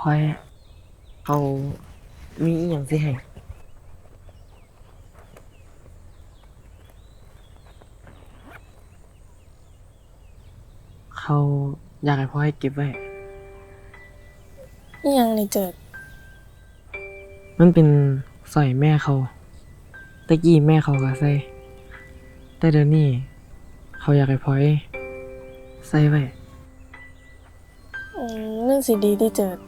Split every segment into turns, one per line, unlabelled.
พลอยเขามีอหย่างสิให้เขาอยากให้พลอยเก็บไว้
นี่ยังนี่เจิด
มันเป็นสร้อยแม่เขาตะกี้แม่เขาก็ใส่ แต่เดี๋ยวนี้เขาอยากให้พลอยใส่ไว้
อืมเรื่องสิดีที่เจิด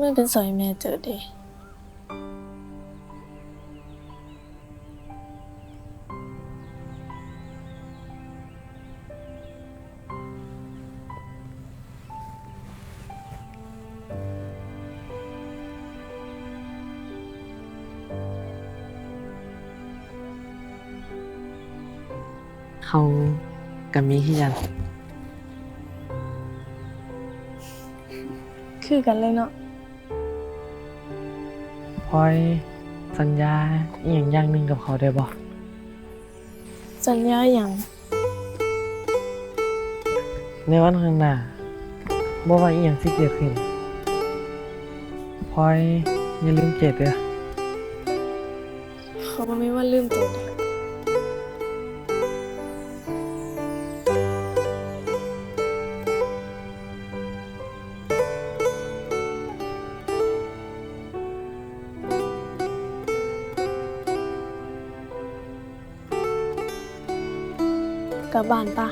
มันเป็นสอยแม่เจิดเดิ
เขาก็มีขี้ยัน
คือกันเลยเนาะ
พล อยสัญญาอหย่างอย่างหนึ่งกับเขาได้บ่
สัญญาอย่าง
ในวันข้างหน้าบ่ว่าอหย่างสิเกิดขึ้นพลอยอย่าลืมเจ็ดเด้อ
เขาบ่มีวันลืมตัว กลับบ้านปะ